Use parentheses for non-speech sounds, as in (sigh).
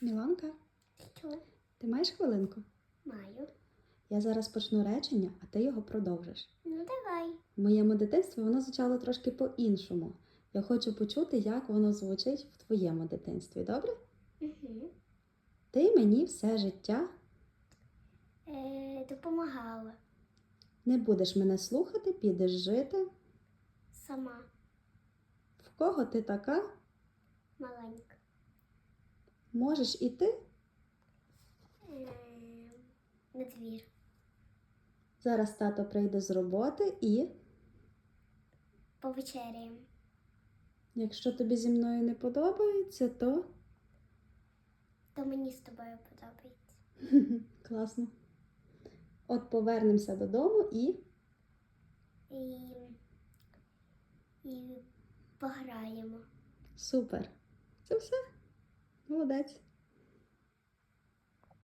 Міланка, Що? ти маєш хвилинку? Маю. Я зараз почну речення, а ти його продовжиш. Ну давай. В моєму дитинстві воно звучало трошки по-іншому. Я хочу почути, як воно звучить в твоєму дитинстві, добре? Угу. Ти мені все життя Е, допомагала не будеш мене слухати, підеш жити. сама В кого ти така? маленька. Можеш іти? Е, на двір. Зараз тато прийде з роботи і, Повечеряємо. якщо тобі зі мною не подобається, то То мені з тобою подобається. (laughs) класно. От повернемося додому і І, і пограємо. супер. Це все. Olá, Beth.